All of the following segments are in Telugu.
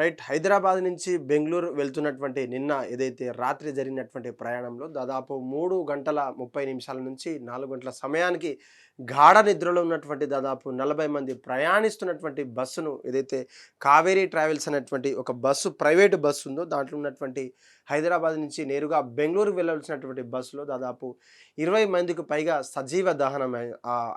రైట్ హైదరాబాద్ నుంచి బెంగళూరు వెళ్తున్నటువంటి నిన్న ఏదైతే రాత్రి జరిగినటువంటి ప్రయాణంలో దాదాపు మూడు గంటల ముప్పై నిమిషాల నుంచి నాలుగు గంటల సమయానికి గాఢ నిద్రలో ఉన్నటువంటి దాదాపు నలభై మంది ప్రయాణిస్తున్నటువంటి బస్సును ఏదైతే కావేరీ ట్రావెల్స్ అనేటువంటి ఒక బస్సు ప్రైవేటు బస్సు ఉందో దాంట్లో ఉన్నటువంటి హైదరాబాద్ నుంచి నేరుగా బెంగళూరు వెళ్ళవలసినటువంటి బస్సులో దాదాపు ఇరవై మందికి పైగా సజీవ దహనం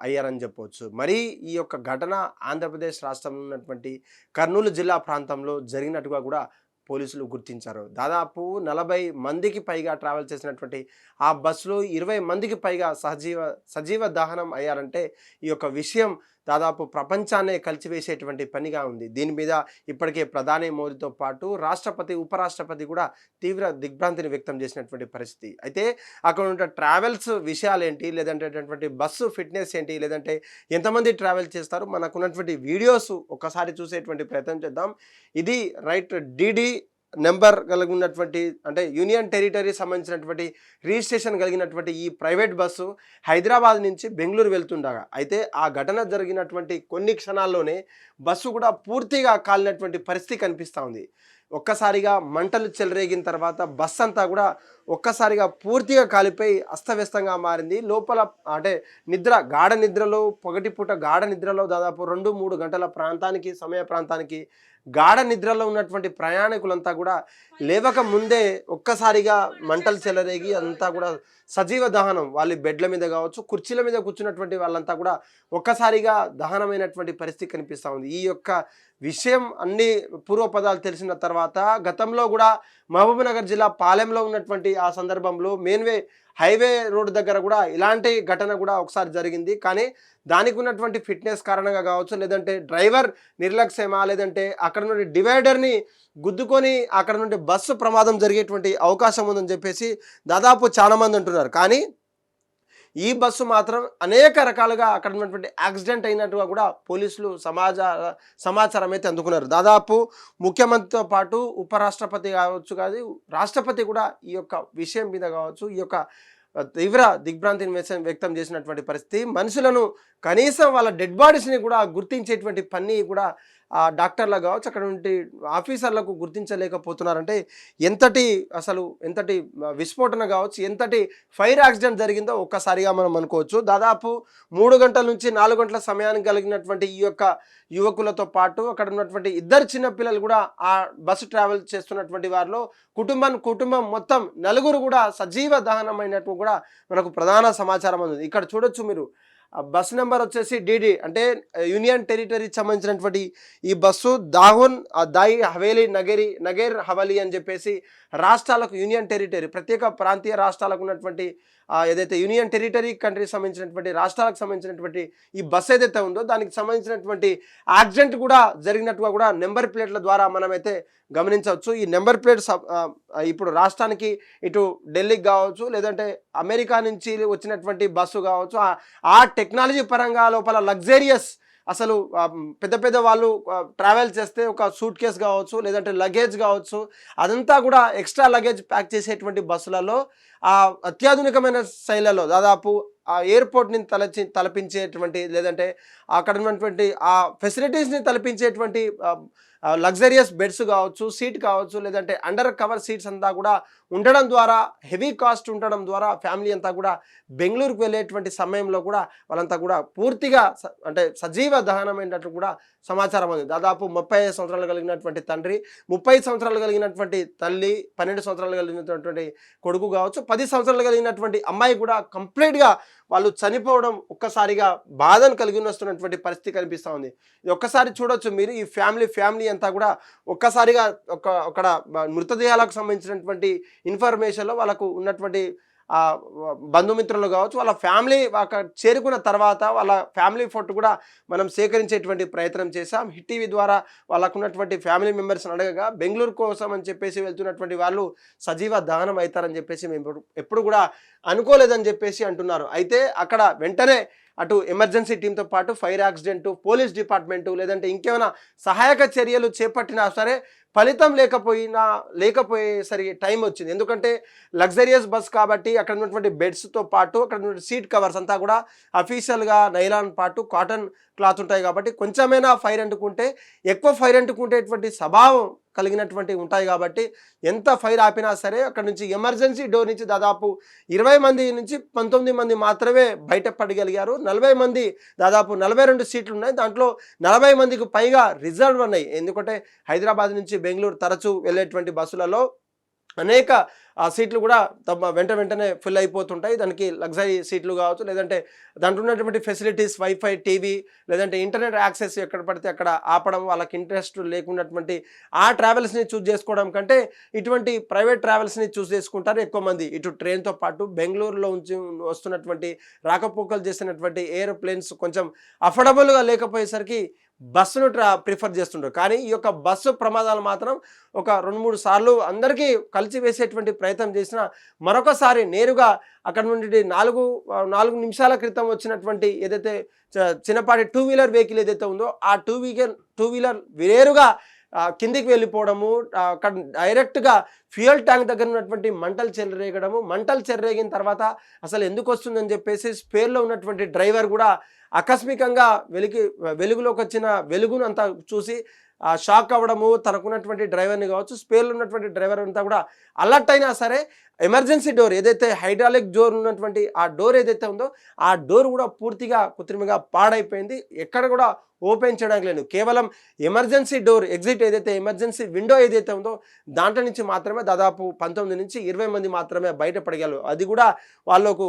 అయ్యారని చెప్పవచ్చు. మరి ఈ యొక్క ఘటన ఆంధ్రప్రదేశ్ రాష్ట్రంలో ఉన్నటువంటి కర్నూలు జిల్లా ప్రాంతంలో జరిగినట్టుగా కూడా పోలీసులు గుర్తించారు. దాదాపు నలభై మందికి పైగా ట్రావెల్ చేసినటువంటి ఆ బస్సులో ఇరవై మందికి పైగా సజీవ సజీవ దహనం అయ్యారంటే ఈ యొక్క విషయం దాదాపు ప్రపంచాన్నే కలిసివేసేటువంటి పనిగా ఉంది. దీని మీద ఇప్పటికే ప్రధాని మోదీతో పాటు రాష్ట్రపతి ఉపరాష్ట్రపతి కూడా తీవ్ర దిగ్భ్రాంతిని వ్యక్తం చేసినటువంటి పరిస్థితి. అయితే అక్కడ ఉన్న ట్రావెల్స్ విషయాలు ఏంటి లేదంటే అటువంటి బస్సు ఫిట్నెస్ ఏంటి? లేదంటే ఎంతమంది ట్రావెల్ చేస్తారు? మనకు ఉన్నటువంటి వీడియోస్ ఒక్కసారి చూసేటువంటి ప్రయత్నం చేద్దాం. ఇది రైట్ డిడి నెంబర్ కలిగి ఉన్నటువంటి అంటే యూనియన్ టెరిటరీ సంబంధించినటువంటి రిజిస్ట్రేషన్ కలిగినటువంటి ఈ ప్రైవేట్ బస్సు హైదరాబాద్ నుంచి బెంగళూరు వెళ్తుండగా. అయితే ఆ ఘటన జరిగినటువంటి కొన్ని క్షణాల్లోనే బస్సు కూడా పూర్తిగా కాలినటువంటి పరిస్థితి కనిపిస్తూ ఉంది. ఒక్కసారిగా మంటలు చెలరేగిన తర్వాత బస్ అంతా కూడా ఒక్కసారిగా పూర్తిగా కాలిపోయి అస్తవ్యస్తంగా మారింది. లోపల అంటే నిద్ర గాఢ నిద్రలో పొగటిపూట గాఢ నిద్రలో దాదాపు రెండు మూడు గంటల ప్రాంతానికి సమయ ప్రాంతానికి గాఢ నిద్రలో ఉన్నటువంటి ప్రయాణికులంతా కూడా లేవక ముందే ఒక్కసారిగా మంటలు చెలరేగి అంతా కూడా సజీవ దహనం వాళ్ళ బెడ్ల మీద కావచ్చు కుర్చీల మీద కూర్చున్నటువంటి వాళ్ళంతా కూడా ఒక్కసారిగా దహనమైనటువంటి పరిస్థితి కనిపిస్తూ ఉంది. ఈ యొక్క విషయం అన్ని పూర్వపదాలు తెలిసిన తర్వాత గతంలో కూడా మహబూబ్నగర్ జిల్లా పాలెంలో ఉన్నటువంటి ఆ సందర్భంలో మెయిన్వే హైవే రోడ్ దగ్గర కూడా ఇలాంటి ఘటన కూడా ఒకసారి జరిగింది. కానీ దానికి ఉన్నటువంటి ఫిట్నెస్ కారణంగా కావచ్చు లేదంటే డ్రైవర్ నిర్లక్ష్యమా లేదంటే అక్కడ నుండి డివైడర్ని గుద్దుకొని అక్కడ నుండి బస్సు ప్రమాదం జరిగేటువంటి అవకాశం ఉందని చెప్పేసి దాదాపు చాలా మంది అంటున్నారు. కానీ ఈ బస్సు మాత్రం అనేక రకాలుగా అక్కడ ఉన్నటువంటి యాక్సిడెంట్ అయినట్టుగా కూడా పోలీసులు సమాజ సమాచారం అయితే అందుకున్నారు. దాదాపు ముఖ్యమంత్రితో పాటు ఉపరాష్ట్రపతి కావచ్చు కాదు రాష్ట్రపతి కూడా ఈ యొక్క విషయం మీద కావచ్చు ఈ యొక్క తీవ్ర దిగ్భ్రాంతిని వ్యక్తం- వ్యక్తం చేసినటువంటి పరిస్థితి. మనుషులను కనీసం వాళ్ళ డెడ్ బాడీస్ని కూడా గుర్తించేటువంటి పని కూడా డాక్టర్లకు కావచ్చు అక్కడ ఉండి ఆఫీసర్లకు గుర్తించలేకపోతున్నారంటే ఎంతటి అసలు ఎంతటి విస్ఫోటన కావచ్చు ఎంతటి ఫైర్ యాక్సిడెంట్ జరిగిందో ఒక్కసారిగా మనం అనుకోవచ్చు. దాదాపు మూడు గంటల నుంచి నాలుగు గంటల సమయానికి కలిగినటువంటి ఈ యొక్క యువకులతో పాటు అక్కడ ఉన్నటువంటి ఇద్దరు చిన్న పిల్లలు కూడా ఆ బస్సు ట్రావెల్ చేస్తున్నటువంటి వారిలో కుటుంబం కుటుంబం మొత్తం నలుగురు కూడా సజీవ దహనమైనట్టు కూడా మనకు ప్రధాన సమాచారం ఉంది ఇక్కడ చూడొచ్చు మీరు. బస్ నెంబర్ వచ్చేసి డిడి అంటే యూనియన్ టెరిటరీకి సంబంధించినటువంటి ఈ బస్సు దాహోన్ దాయి హవేలీ నగరి నగేర్ హవలి అని చెప్పేసి రాష్ట్రాలకు యూనియన్ టెరిటరీ ప్రత్యేక ప్రాంతీయ రాష్ట్రాలకు ఉన్నటువంటి ఏదైతే యూనియన్ టెరిటరీ కంట్రీకి సంబంధించినటువంటి రాష్ట్రాలకు సంబంధించినటువంటి ఈ బస్సు ఏదైతే ఉందో దానికి సంబంధించినటువంటి యాక్సిడెంట్ కూడా జరిగినట్టుగా కూడా నెంబర్ ప్లేట్ల ద్వారా మనమైతే గమనించవచ్చు. ఈ నెంబర్ ప్లేట్ సబ్- ఇప్పుడు రాష్ట్రానికి ఇటు ఢిల్లీకి కావచ్చు లేదంటే అమెరికా నుంచి వచ్చినటువంటి బస్సు కావచ్చు ఆ టెక్నాలజీ పరంగా లోపల లగ్జరియస్ అసలు పెద్ద పెద్ద వాళ్ళు ట్రావెల్ చేస్తే ఒక సూట్ కేస్ కావచ్చు లేదంటే లగేజ్ కావచ్చు అదంతా కూడా ఎక్స్ట్రా లగేజ్ ప్యాక్ చేసేటువంటి బస్సులలో ఆ అత్యాధునికమైన శైలిలో దాదాపు ఆ ఎయిర్పోర్ట్ని తలచి తలపించేటువంటి లేదంటే అక్కడ ఉన్నటువంటి ఆ ఫెసిలిటీస్ని తలపించేటువంటి లగ్జరియస్ బెడ్స్ కావచ్చు సీట్ కావచ్చు లేదంటే అండర్ కవర్ సీట్స్ అంతా కూడా ఉండడం ద్వారా హెవీ కాస్ట్ ఉండడం ద్వారా ఫ్యామిలీ అంతా కూడా బెంగళూరుకు వెళ్ళేటువంటి సమయంలో కూడా వాళ్ళంతా కూడా పూర్తిగా స- అంటే సజీవ దహనమైనట్లు కూడా సమాచారం ఉంది దాదాపు ముప్పై ఐదు సంవత్సరాలు కలిగినటువంటి తండ్రి ముప్పై సంవత్సరాలు కలిగినటువంటి తల్లి పన్నెండు సంవత్సరాలు కలిగినటువంటి కొడుకు కావచ్చు పది సంవత్సరాలు కలిగినటువంటి అమ్మాయి కూడా కంప్లీట్గా వాళ్ళు చనిపోవడం ఒక్కసారిగా బాధను కలిగి వస్తున్నటువంటి పరిస్థితి కనిపిస్తూ ఉంది. ఇది ఒక్కసారి చూడొచ్చు మీరు ఈ ఫ్యామిలీ ఫ్యామిలీ అంతా కూడా ఒక్కసారిగా ఒక అక్కడ మృతదేహాలకు సంబంధించినటువంటి ఇన్ఫర్మేషన్లో వాళ్ళకు ఉన్నటువంటి బంధుమిత్రులు కావచ్చు వాళ్ళ ఫ్యామిలీ అక్కడ చేరుకున్న తర్వాత వాళ్ళ ఫ్యామిలీ ఫోటో కూడా మనం సేకరించేటువంటి ప్రయత్నం చేశాం. హిట్ టీవీ ద్వారా వాళ్ళకు ఉన్నటువంటి ఫ్యామిలీ మెంబర్స్ని అడగగా బెంగళూరు కోసం అని చెప్పేసి వెళ్తున్నటువంటి వాళ్ళు సజీవ దహనం అవుతారని చెప్పేసి మేము ఎప్పుడు- కూడా అనుకోలేదని చెప్పేసి అంటున్నారు. అయితే అక్కడ వెంటనే అటు ఎమర్జెన్సీ టీంతో పాటు ఫైర్ యాక్సిడెంటు పోలీస్ డిపార్ట్మెంటు లేదంటే ఇంకేమైనా సహాయక చర్యలు చేపట్టినా సరే ఫలితం లేకపోయినా లేకపోయేసరికి టైం వచ్చింది. ఎందుకంటే లగ్జరియస్ బస్ కాబట్టి అక్కడ ఉన్నటువంటి బెడ్స్తో పాటు అక్కడ ఉన్నటువంటి సీట్ కవర్స్ అంతా కూడా అఫీషియల్గా నైలాన్ పాటు కాటన్ క్లాత్ ఉంటాయి కాబట్టి కొంచెమైనా ఫైర్ అంటుకుంటే ఎక్కువ ఫైర్ అంటుకుంటేటువంటి స్వభావం కలిగినటువంటి ఉంటాయి కాబట్టి ఎంత ఫైర్ ఆపినా సరే అక్కడ నుంచి ఎమర్జెన్సీ డోర్ నుంచి దాదాపు ఇరవై మంది నుంచి పంతొమ్మిది మంది మాత్రమే బయట పడగలిగారు. నలభై మంది దాదాపు నలభై రెండు సీట్లు ఉన్నాయి. దాంట్లో నలభై మందికి పైగా రిజర్వ్ ఉన్నాయి. ఎందుకంటే హైదరాబాద్ నుంచి బెంగళూరు తరచూ వెళ్ళేటువంటి బస్సులలో అనేక ఆ సీట్లు కూడా తమ వెంట వెంటనే ఫిల్ అయిపోతుంటాయి. దానికి లగ్జరీ సీట్లు కావచ్చు లేదంటే దాంట్లో ఉన్నటువంటి ఫెసిలిటీస్ వైఫై టీవీ లేదంటే ఇంటర్నెట్ యాక్సెస్ ఎక్కడ పడితే అక్కడ ఆపడం వాళ్ళకి ఇంట్రెస్ట్ లేకున్నటువంటి ఆ ట్రావెల్స్ని చూస్ చేసుకోవడం కంటే ఇటువంటి ప్రైవేట్ ట్రావెల్స్ని చూస్ చేసుకుంటారు ఎక్కువ మంది. ఇటు ట్రైన్తో పాటు బెంగళూరులో ఉంచి వస్తున్నటువంటి రాకపోకలు చేసినటువంటి ఏరోప్లేన్స్ కొంచెం అఫోర్డబుల్గా లేకపోయేసరికి బస్సును ట్రా ప్రిఫర్ చేస్తుంటారు. కానీ ఈ యొక్క బస్సు ప్రమాదాలు మాత్రం ఒక రెండు మూడు సార్లు అందరికీ కలిసి వేసేటువంటి ప్రయత్నం చేసిన మరొకసారి నేరుగా అక్కడ నుండి నాలుగు నాలుగు నిమిషాల క్రితం వచ్చినటువంటి ఏదైతే చ- చిన్నపాటి టూ వీలర్ వెహికల్ ఏదైతే ఉందో ఆ టూ వీలర్ టూ వీలర్ వేరుగా కిందికి వెళ్ళిపోవడము అక్కడ డైరెక్ట్గా ఫ్యూయల్ ట్యాంక్ దగ్గర ఉన్నటువంటి మంటలు చెలరేగడము మంటలు చెలరేగిన తర్వాత అసలు ఎందుకు వస్తుందని చెప్పేసి స్పేర్లో ఉన్నటువంటి డ్రైవర్ కూడా ఆకస్మికంగా వెలికి వెలుగులోకి వచ్చిన వెలుగును అంతా చూసి షాక్ అవ్వడము తనకున్నటువంటి డ్రైవర్ని కావచ్చు స్పేర్లో ఉన్నటువంటి డ్రైవర్ అంతా కూడా అలర్ట్ అయినా సరే ఎమర్జెన్సీ డోర్ ఏదైతే హైడ్రాలిక్ డోర్ ఉన్నటువంటి ఆ డోర్ ఏదైతే ఉందో ఆ డోర్ కూడా పూర్తిగా కృత్రిమంగా పాడైపోయింది. ఎక్కడ కూడా ఓపెన్ చేయడానికి లేదు. కేవలం ఎమర్జెన్సీ డోర్ ఎగ్జిట్ ఏదైతే ఎమర్జెన్సీ విండో ఏదైతే ఉందో దాంట్లో నుంచి మాత్రమే దాదాపు పంతొమ్మిది నుంచి ఇరవై మంది మాత్రమే బయటపడగలరు. అది కూడా వాళ్ళకు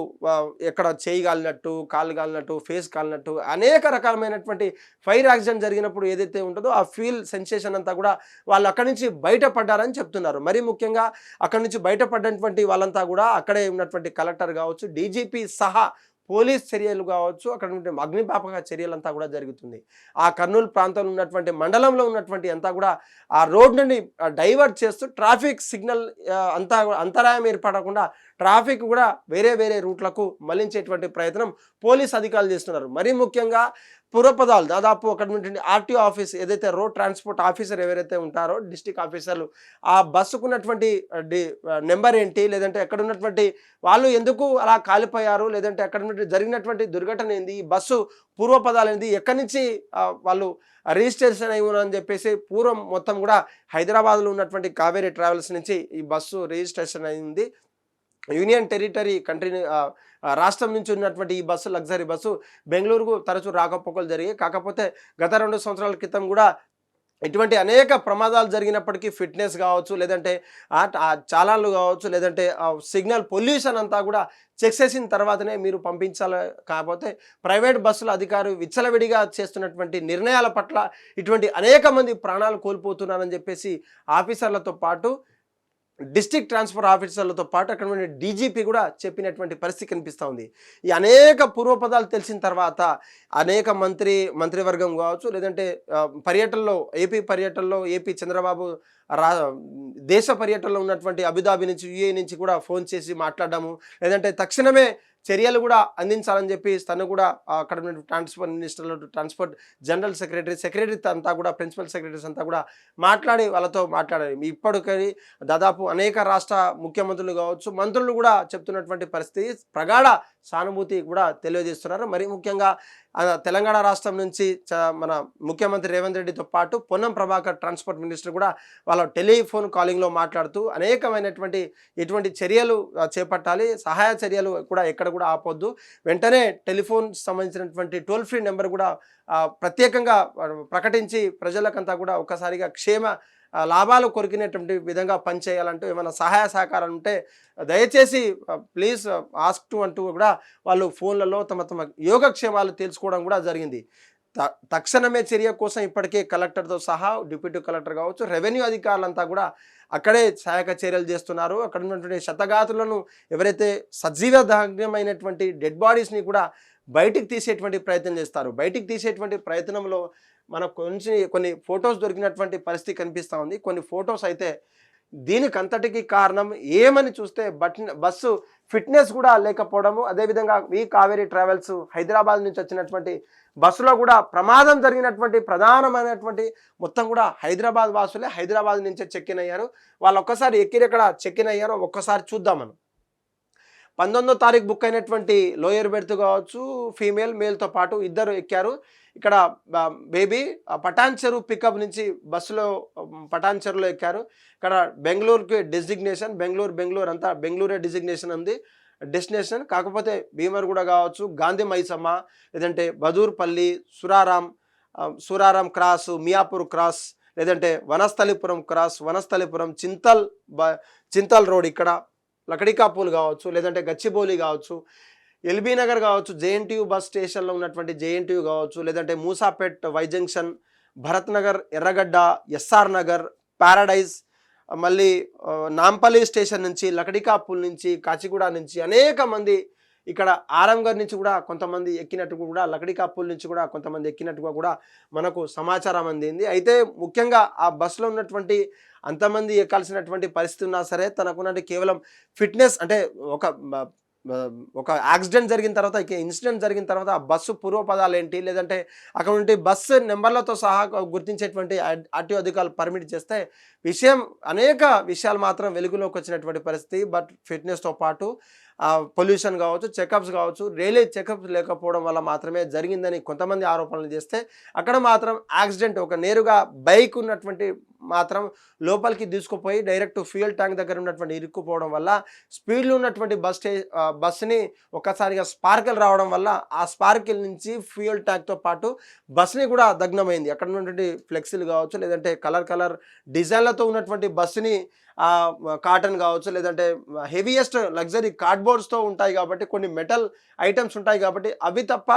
ఎక్కడ చేయగలినట్టు కాలు కాలినట్టు ఫేస్ కాలినట్టు అనేక రకాలమైనటువంటి ఫైర్ యాక్సిడెంట్ జరిగినప్పుడు ఏదైతే ఉంటుందో ఆ ఫీల్ సెన్సేషన్ అంతా కూడా వాళ్ళు అక్కడి నుంచి బయటపడ్డారని చెప్తున్నారు. మరి ముఖ్యంగా అక్కడి నుంచి బయటపడినటువంటి వాళ్ళంతా కూడా అక్కడే ఉన్నటువంటి కలెక్టర్ కావచ్చు డీజీపీ సహా పోలీస్ చర్యలు కావచ్చు అక్కడ ఉంటే అగ్నిపాపక చర్యలంతా కూడా జరుగుతుంది. ఆ కర్నూలు ప్రాంతంలో ఉన్నటువంటి మండలంలో ఉన్నటువంటి అంతా కూడా ఆ రోడ్ నుండి డైవర్ట్ చేస్తూ ట్రాఫిక్ సిగ్నల్ అంతా అంతరాయం ఏర్పడకుండా ట్రాఫిక్ కూడా వేరే వేరే రూట్లకు మళ్ళించేటువంటి ప్రయత్నం పోలీస్ అధికారులు చేస్తున్నారు. మరీ ముఖ్యంగా పూర్వపదాలు దాదాపు అక్కడ ఉన్నటువంటి ఆర్టీఓ ఆఫీస్ ఏదైతే రోడ్ ట్రాన్స్పోర్ట్ ఆఫీసర్ ఎవరైతే ఉంటారో డిస్టిక్ ఆఫీసర్లు ఆ బస్సుకున్నటువంటి డి నెంబర్ ఏంటి? లేదంటే ఎక్కడ ఉన్నటువంటి వాళ్ళు ఎందుకు అలా కాలిపోయారు? లేదంటే అక్కడ నుండి జరిగినటువంటి దుర్ఘటన ఏంది? ఈ బస్సు పూర్వపదాలు ఏంది? ఎక్కడి నుంచి వాళ్ళు రిజిస్ట్రేషన్ అయి ఉన్నారని చెప్పేసి పూర్వం మొత్తం కూడా హైదరాబాద్లో ఉన్నటువంటి కావేరీ ట్రావెల్స్ నుంచి ఈ బస్సు రిజిస్ట్రేషన్ అయింది. యూనియన్ టెరిటరీ కంట్రీ రాష్ట్రం నుంచి ఉన్నటువంటి ఈ బస్సు లగ్జరీ బస్సు బెంగళూరుకు తరచూ రాకపోకలు జరిగాయి. కాకపోతే గత రెండు సంవత్సరాల క్రితం కూడా ఇటువంటి అనేక ప్రమాదాలు జరిగినప్పటికీ ఫిట్నెస్ కావచ్చు లేదంటే చాలాలు ఆ కావచ్చు లేదంటే సిగ్నల్ పొల్యూషన్ అంతా కూడా చెక్ చేసిన తర్వాతనే మీరు పంపించాలి. కాకపోతే ప్రైవేట్ బస్సుల అధికారు విచ్చలవిడిగా చేస్తున్నటువంటి నిర్ణయాల పట్ల ఇటువంటి అనేక మంది ప్రాణాలు కోల్పోతున్నారని చెప్పేసి ఆఫీసర్లతో పాటు డిస్ట్రిక్ట్ ట్రాన్స్ఫర్ ఆఫీసర్లతో పాటు అక్కడ ఉన్న డీజీపీ కూడా చెప్పినటువంటి పరిస్థితి కనిపిస్తూ ఉంది. ఈ అనేక పూర్వపదాలు తెలిసిన తర్వాత అనేక మంత్రి మంత్రివర్గం కావచ్చు లేదంటే పర్యటనలో ఏపీ పర్యటనలో ఏపీ చంద్రబాబు రా దేశ పర్యటనలో ఉన్నటువంటి అబుదాబి నుంచి యుఏ నుంచి కూడా ఫోన్ చేసి మాట్లాడడము లేదంటే తక్షణమే చర్యలు కూడా అందించాలని చెప్పి తను కూడా అక్కడ ట్రాన్స్పోర్ట్ మినిస్టర్లు ట్రాన్స్పోర్ట్ జనరల్ సెక్రటరీ సెక్రటరీ అంతా కూడా ప్రిన్సిపల్ సెక్రటరీస్ అంతా కూడా మాట్లాడి వాళ్ళతో మాట్లాడాలి ఇప్పటికీ దాదాపు అనేక రాష్ట్ర ముఖ్యమంత్రులు కావచ్చు మంత్రులు కూడా చెప్తున్నటువంటి పరిస్థితి ప్రగాఢ సానుభూతి కూడా తెలియజేస్తున్నారు. మరి ముఖ్యంగా తెలంగాణ రాష్ట్రం నుంచి చ- మన ముఖ్యమంత్రి రేవంత్ రెడ్డితో పాటు పొన్నం ప్రభాకర్ ట్రాన్స్పోర్ట్ మినిస్టర్ కూడా వాళ్ళ టెలిఫోన్ కాలింగ్లో మాట్లాడుతూ అనేకమైనటువంటి ఎటువంటి చర్యలు చేపట్టాలి సహాయ చర్యలు కూడా ఎక్కడ కూడా ఆపొద్దు. వెంటనే టెలిఫోన్ సంబంధించినటువంటి టోల్ ఫ్రీ నెంబర్ కూడా ప్రత్యేకంగా ప్రకటించి ప్రజలకంతా కూడా ఒక్కసారిగా క్షేమ లాభాలు కొరికినటువంటి విధంగా పనిచేయాలంటూ ఏమైనా సహాయ సహకారాలు ఉంటే దయచేసి ప్లీజ్ ఆస్క్ టు అంటూ కూడా వాళ్ళు ఫోన్లలో తమ తమ యోగక్షేమాలు తెలుసుకోవడం కూడా జరిగింది. తక్షణమే చర్య కోసం ఇప్పటికే కలెక్టర్తో సహా డిప్యూటీ కలెక్టర్ కావచ్చు రెవెన్యూ అధికారులంతా కూడా అక్కడే సహాయక చర్యలు చేస్తున్నారు. అక్కడ ఉన్నటువంటి శతగాతులను ఎవరైతే సజీవ దగ్నమైనటువంటి డెడ్ బాడీస్ని కూడా బయటికి తీసేటువంటి ప్రయత్నం చేస్తారు. బయటికి తీసేటువంటి ప్రయత్నంలో మనకు కొంచెం కొన్ని ఫొటోస్ దొరికినటువంటి పరిస్థితి కనిపిస్తూ ఉంది. కొన్ని ఫొటోస్ అయితే దీనికి అంతటికి కారణం ఏమని చూస్తే బట్ బస్సు ఫిట్నెస్ కూడా లేకపోవడము. అదేవిధంగా ఈ కావేరీ ట్రావెల్స్ హైదరాబాద్ నుంచి వచ్చినటువంటి బస్సులో కూడా ప్రమాదం జరిగినటువంటి ప్రధానమైనటువంటి మొత్తం కూడా హైదరాబాద్ వాసులే హైదరాబాద్ నుంచే చెక్ ఇన్ అయ్యారు. వాళ్ళు ఒక్కసారి ఎక్కిరెక్కడ చెక్ ఇన్ అయ్యారో ఒక్కసారి చూద్దాం మనం పంతొమ్మిదో తారీఖు బుక్ అయినటువంటి లోయర్ బెర్త్ కావచ్చు ఫీమేల్ మేల్తో పాటు ఇద్దరు ఎక్కారు. ఇక్కడ బేబీ పటాన్ చెరువు పికప్ నుంచి బస్సులో ఉమ్, పటాన్ చెరువులో ఎక్కారు. ఇక్కడ బెంగళూరుకి డెసిగ్నేషన్ బెంగళూరు బెంగళూరు అంతా బెంగళూరే డెసిగ్నేషన్ ఉంది. డెస్టినేషన్ కాకపోతే భీమర్గూడ కావచ్చు గాంధీ మైసమ్మ లేదంటే బదూర్పల్లి సురారాం సురారాం క్రాస్ మియాపూర్ క్రాస్ లేదంటే వనస్థలిపురం క్రాస్ వనస్థలిపురం చింతల్ బ చింతల్ రోడ్ ఇక్కడ లకడికాపూల్ కావచ్చు లేదంటే గచ్చిబౌలి కావచ్చు ఎల్బీ నగర్ కావచ్చు జేఎన్టీయూ బస్ స్టేషన్లో ఉన్నటువంటి జేఎన్టీయూ కావచ్చు లేదంటే Moosapet Y junction Bharat Nagar Erragadda SR Nagar Paradise మళ్ళీ నాంపల్లి స్టేషన్ నుంచి లకడికాపూల్ నుంచి కాచిగూడ నుంచి అనేక మంది ఇక్కడ ఆరంగర్ నుంచి కూడా కొంతమంది ఎక్కినట్టు కూడా లకడికాపూల్ నుంచి కూడా కొంతమంది ఎక్కినట్టుగా కూడా మనకు సమాచారం అందింది. అయితే ముఖ్యంగా ఆ బస్సులో ఉన్నటువంటి అంతమంది ఎక్కాల్సినటువంటి పరిస్థితి ఉన్నా సరే తనకున్నట్టు కేవలం ఫిట్నెస్ అంటే ఒక ఒక యాక్సిడెంట్ జరిగిన తర్వాత ఇక ఇన్సిడెంట్ జరిగిన తర్వాత ఆ బస్సు పూర్వపదాలు ఏంటి లేదంటే అక్కడ ఉంటే బస్సు నెంబర్లతో సహా గుర్తించేటువంటి ఆర్టీఓ అధికారులు పర్మిట్ చేస్తే విషయం అనేక విషయాలు మాత్రం వెలుగులోకి వచ్చినటువంటి పరిస్థితి. బట్ ఫిట్నెస్తో పాటు పొల్యూషన్ కావచ్చు చెకప్స్ కావచ్చు రైల్వే చెకప్స్ లేకపోవడం వల్ల మాత్రమే జరిగిందని కొంతమంది ఆరోపణలు చేస్తే అక్కడ మాత్రం యాక్సిడెంట్ ఒక నేరుగా బైక్ ఉన్నటువంటి మాత్రం లోపలికి తీసుకుపోయి డైరెక్ట్ ఫ్యూయల్ ట్యాంక్ దగ్గర ఉన్నటువంటి ఇరుక్కుపోవడం వల్ల స్పీడ్లో ఉన్నటువంటి బస్ స్టే బస్సుని ఒక్కసారిగా స్పార్కిల్ రావడం వల్ల ఆ స్పార్కిల్ నుంచి ఫ్యూయల్ ట్యాంక్తో పాటు బస్సుని కూడా దగ్నమైంది అక్కడ ఉన్నటువంటి ఫ్లెక్సీలు కావచ్చు లేదంటే కలర్ కలర్ డిజైన్లతో ఉన్నటువంటి బస్సుని కాటన్ కావచ్చు లేదంటే హెవీయెస్ట్ లగ్జరీ కార్డ్బోర్డ్స్తో ఉంటాయి కాబట్టి కొన్ని మెటల్ ఐటమ్స్ ఉంటాయి కాబట్టి అవి తప్ప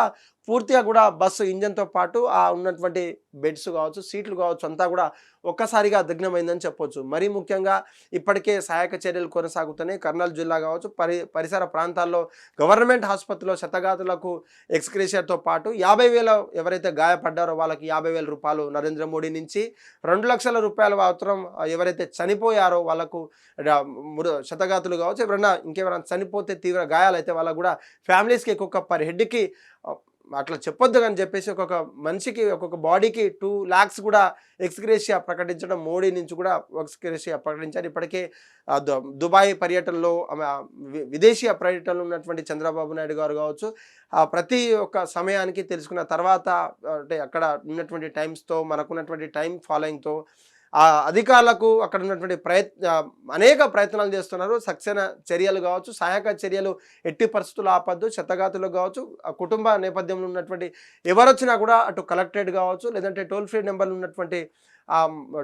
పూర్తిగా కూడా బస్సు ఇంజన్తో పాటు ఆ ఉన్నటువంటి బెడ్స్ కావచ్చు సీట్లు కావచ్చు అంతా కూడా ఒక్కసారిగా దగ్నమైందని చెప్పొచ్చు. మరీ ముఖ్యంగా ఇప్పటికే సహాయక చర్యలు కొనసాగుతున్నాయి. కర్నూలు జిల్లా కావచ్చు పరి పరిసర ప్రాంతాల్లో గవర్నమెంట్ ఆసుపత్రిలో శతగాతులకు ఎక్స్క్రేషియర్తో పాటు యాభై వేల ఎవరైతే గాయపడ్డారో వాళ్ళకి యాభై వేల రూపాయలు నరేంద్ర మోడీ నుంచి రెండు లక్షల రూపాయల మాత్రం ఎవరైతే చనిపోయారో వాళ్ళకు శతగాతులు కావచ్చు ఎవరైనా ఇంకెవరైనా చనిపోతే తీవ్ర గాయాలైతే వాళ్ళకు కూడా ఫ్యామిలీస్కి ఎక్కువ పర్ హెడ్కి అట్లా చెప్పొద్దు అని చెప్పేసి ఒక్కొక్క మనిషికి ఒక్కొక్క బాడీకి టూ ల్యాక్స్ కూడా ఎక్స్గ్రేషియా ప్రకటించడం మోడీ నుంచి కూడా ఎక్స్గ్రేషియా ప్రకటించారు. ఇప్పటికే దు- దుబాయ్ పర్యటనలో వి- విదేశీ పర్యటనలో ఉన్నటువంటి చంద్రబాబు నాయుడు గారు కావచ్చు ఆ ప్రతి ఒక్క సమయానికి తెలుసుకున్న తర్వాత అంటే అక్కడ ఉన్నటువంటి టైమ్స్తో మనకున్నటువంటి టైం ఫాలోయింగ్తో ఆ అధికారులకు అక్కడ ఉన్నటువంటి ప్రయత్న అనేక ప్రయత్నాలు చేస్తున్నారు. సక్సేన చర్యలు కావచ్చు సహాయక చర్యలు ఎట్టి పరిస్థితులు ఆపద్దు చెత్తగాతులు కావచ్చు ఆ కుటుంబ నేపథ్యంలో ఉన్నటువంటి ఎవరు వచ్చినా కూడా అటు కలెక్టరేట్ కావచ్చు లేదంటే టోల్ ఫ్రీ నెంబర్లు ఉన్నటువంటి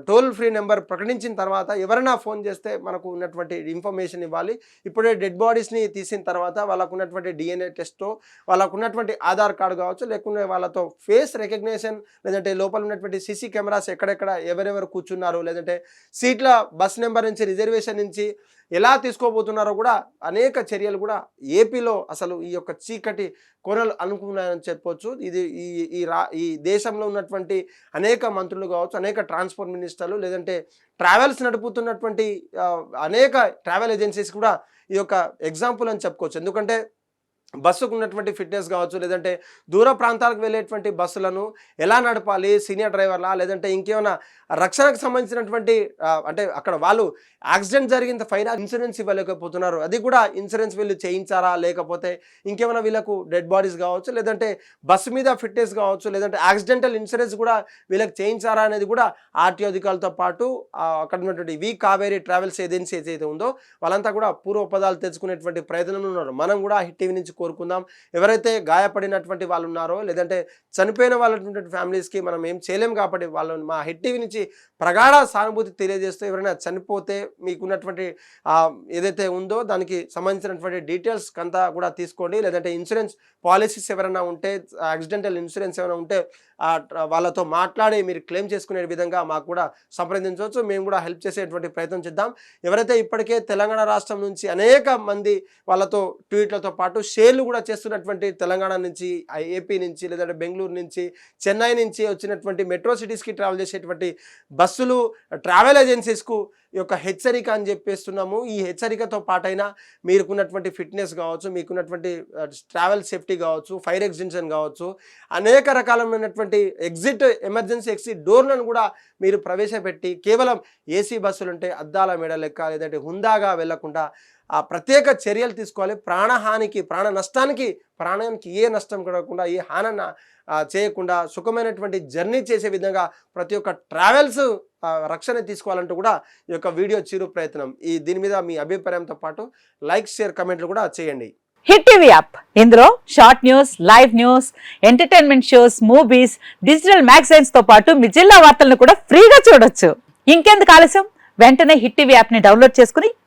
టోల్ ఫ్రీ నెంబర్ ప్రకటించిన తర్వాత ఎవరైనా ఫోన్ చేస్తే మనకు ఉన్నటువంటి ఇన్ఫర్మేషన్ ఇవ్వాలి. ఇప్పుడే డెడ్ బాడీస్ని తీసిన తర్వాత వాళ్ళకు ఉన్నటువంటి డిఎన్ఏ టెస్టో వాళ్ళకు ఉన్నటువంటి ఆధార్ కార్డు కావచ్చు లేకుంటే వాళ్ళతో ఫేస్ రికగ్నేషన్ లేదంటే లోపల ఉన్నటువంటి సీసీ కెమెరాస్ ఎక్కడెక్కడ ఎవరెవరు కూర్చున్నారు లేదంటే సీట్ల బస్ నెంబర్ నుంచి రిజర్వేషన్ నుంచి ఎలా తీసుకోబోతున్నారో కూడా అనేక చర్యలు కూడా ఏపీలో అసలు ఈ యొక్క చీకటి కొనలు అనుకున్నాయని చెప్పొచ్చు. ఇది ఈ ఈ రా ఈ దేశంలో ఉన్నటువంటి అనేక మంత్రులు కావచ్చు అనేక ట్రాన్స్పోర్ట్ మినిస్టర్లు లేదంటే ట్రావెల్స్ నడుపుతున్నటువంటి అనేక ట్రావెల్ ఏజెన్సీస్ కూడా ఈ యొక్క ఎగ్జాంపుల్ అని చెప్పుకోవచ్చు. ఎందుకంటే బస్సుకు ఉన్నటువంటి ఫిట్నెస్ కావచ్చు లేదంటే దూర ప్రాంతాలకు వెళ్ళేటువంటి బస్సులను ఎలా నడపాలి సీనియర్ డ్రైవర్లా లేదంటే ఇంకేమైనా రక్షణకు సంబంధించినటువంటి అంటే అక్కడ వాళ్ళు యాక్సిడెంట్ జరిగిన ఫైన్ ఇన్సూరెన్స్ ఇవ్వలేకపోతున్నారు. అది కూడా ఇన్సూరెన్స్ వీళ్ళు చేయించారా లేకపోతే ఇంకేమైనా వీళ్ళకు డెడ్ బాడీస్ కావచ్చు లేదంటే బస్సు మీద ఫిట్నెస్ కావచ్చు లేదంటే యాక్సిడెంటల్ ఇన్సూరెన్స్ కూడా వీళ్ళకి చేయించారా అనేది కూడా ఆర్టీ అధికారులతో పాటు అక్కడ ఉన్నటువంటి వి కావేరీ ట్రావెల్స్ ఏజెన్సీ ఏదైతే ఉందో వాళ్ళంతా కూడా పూర్వపదాలు తెచ్చుకునేటువంటి ప్రయత్నంలో ఉన్నారు. మనం కూడా హిట్ టీవీ నుంచి కోరుకుందాం. ఎవరైతే గాయపడినటువంటి వాళ్ళు ఉన్నారో లేదంటే చనిపోయిన వాళ్ళటువంటి ఫ్యామిలీస్కి మనం ఏం చేయలేం కాబట్టి వాళ్ళు మా హెడ్ టీవీ నుంచి ప్రగాఢ సానుభూతి తెలియజేస్తూ ఎవరైనా చనిపోతే మీకున్నటువంటి ఏదైతే ఉందో దానికి సంబంధించినటువంటి డీటెయిల్స్ అంతా కూడా తీసుకోండి. లేదంటే ఇన్సూరెన్స్ పాలసీస్ ఎవరైనా ఉంటే యాక్సిడెంటల్ ఇన్సూరెన్స్ ఏమైనా ఉంటే వాళ్ళతో మాట్లాడి మీరు క్లెయిమ్ చేసుకునే విధంగా మాకు కూడా సంప్రదించవచ్చు. మేము కూడా హెల్ప్ చేసేటువంటి ప్రయత్నం చేద్దాం. ఎవరైతే ఇప్పటికే తెలంగాణ రాష్ట్రం నుంచి అనేక మంది వాళ్ళతో ట్వీట్లతో పాటు షేర్లు కూడా చేస్తున్నటువంటి తెలంగాణ నుంచి ఏపీ నుంచి లేదంటే బెంగళూరు నుంచి చెన్నై నుంచి వచ్చినటువంటి మెట్రో సిటీస్కి ట్రావెల్ చేసేటువంటి బస్సులు ట్రావెల్ ఏజెన్సీస్కు యొక్క హెచ్చరిక అని చెప్పేస్తున్నాము. ఈ హెచ్చరికతో పాటైనా మీకున్నటువంటి ఫిట్నెస్ కావచ్చు మీకున్నటువంటి ట్రావెల్ సేఫ్టీ కావచ్చు ఫైర్ ఎగ్జిన్షన్ కావచ్చు అనేక రకాలైనటువంటి ఎగ్జిట్ ఎమర్జెన్సీ ఎగ్జిట్ డోర్లను కూడా మీరు ప్రవేశపెట్టి కేవలం ఏసీ బస్సులు ఉంటే అద్దాల మెడ లెక్క లేదంటే హుందాగా వెళ్ళకుండా ఆ ప్రత్యేక చర్యలు తీసుకోవాలి. ప్రాణహానికి ప్రాణ నష్టానికి ప్రాణానికి ఏ నష్టం కలగకుండా ఏ హానన్న చేయకుండా సుఖమైనటువంటి జర్నీ చేసే విధంగా ప్రతి ఒక్క ట్రావెల్స్ రక్షణ తీసుకోవాలంటూ కూడా ఈ యొక్క వీడియో చిరు ప్రయత్నం. ఈ దీని మీద మీ అభిప్రాయంతో పాటు లైక్ షేర్ కమెంట్లు కూడా చేయండి. Hit TV app. ఇందులో short news live news entertainment shows movies digital మ్యాగజైన్స్తో పాటు మీ జిల్లా వార్తలను కూడా ఫ్రీగా చూడొచ్చు. ఇంకెందుకు ఆలస్యం? వెంటనే హిట్ టీవీ యాప్ని డౌన్లోడ్ చేసుకుని